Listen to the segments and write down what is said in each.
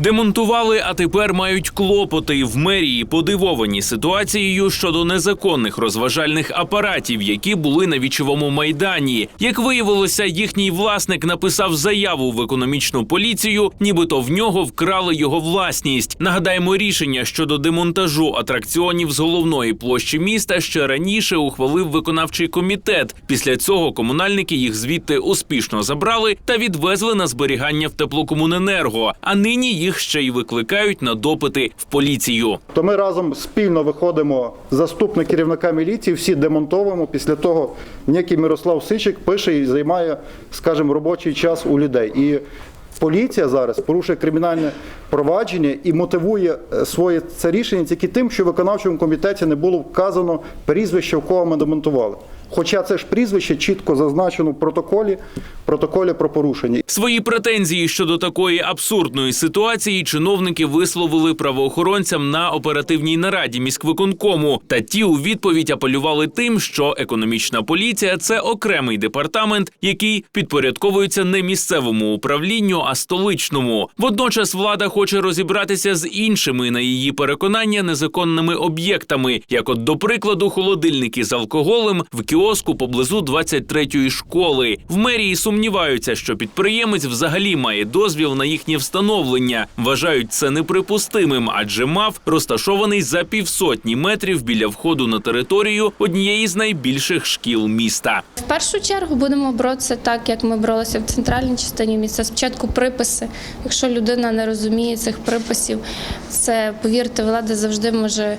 Демонтували, а тепер мають клопоти в мерії, подивовані ситуацією щодо незаконних розважальних апаратів, які були на вічовому майдані. Як виявилося, їхній власник написав заяву в економічну поліцію, нібито в нього вкрали його власність. Нагадаємо, рішення щодо демонтажу атракціонів з головної площі міста ще раніше ухвалив виконавчий комітет. Після цього комунальники їх звідти успішно забрали та відвезли на зберігання в теплокомуненерго. А нині їх ще й викликають на допити в поліцію. То ми разом спільно виходимо, заступник керівника міліції, всі демонтовуємо. Після того некий Мирослав Сичик пише і займає, скажімо, робочий час у людей. І поліція зараз порушує кримінальне провадження і мотивує е, своє це рішення тільки тим, що в виконавчому комітеті не було вказано прізвище, в кого ми демонтували. Хоча це ж прізвище чітко зазначено в протоколі, протоколі про порушення. Свої претензії щодо такої абсурдної ситуації чиновники висловили правоохоронцям на оперативній нараді міськвиконкому. Та ті у відповідь апелювали тим, що економічна поліція це окремий департамент, який підпорядковується не місцевому управлінню, а столичному. Водночас влада хоче розібратися з іншими на її переконання незаконними об'єктами, як, от до прикладу, холодильники з алкоголем в кіоску поблизу 23-ї школи. В мерії сумніваються, що підприємець взагалі має дозвіл на їхнє встановлення. Вважають це неприпустимим, адже мав розташований за півсотні метрів біля входу на територію однієї з найбільших шкіл міста. В першу чергу будемо боротися так, як ми боролися в центральній частині міста. Спочатку приписи. Якщо людина не розуміє цих приписів, це повірте, влада завжди може.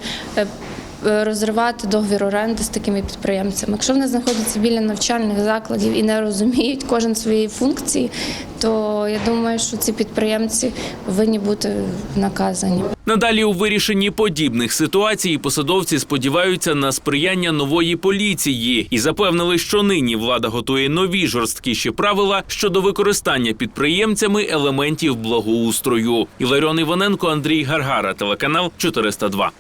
Е, Розривати договір оренди з такими підприємцями. Якщо вони знаходяться біля навчальних закладів і не розуміють кожен своєї функції, то я думаю, що ці підприємці повинні бути наказані. Надалі у вирішенні подібних ситуацій посадовці сподіваються на сприяння нової поліції і запевнили, що нині влада готує нові жорсткіші правила щодо використання підприємцями елементів благоустрою. Іларіон Іваненко, Андрій Гаргара, телеканал 402.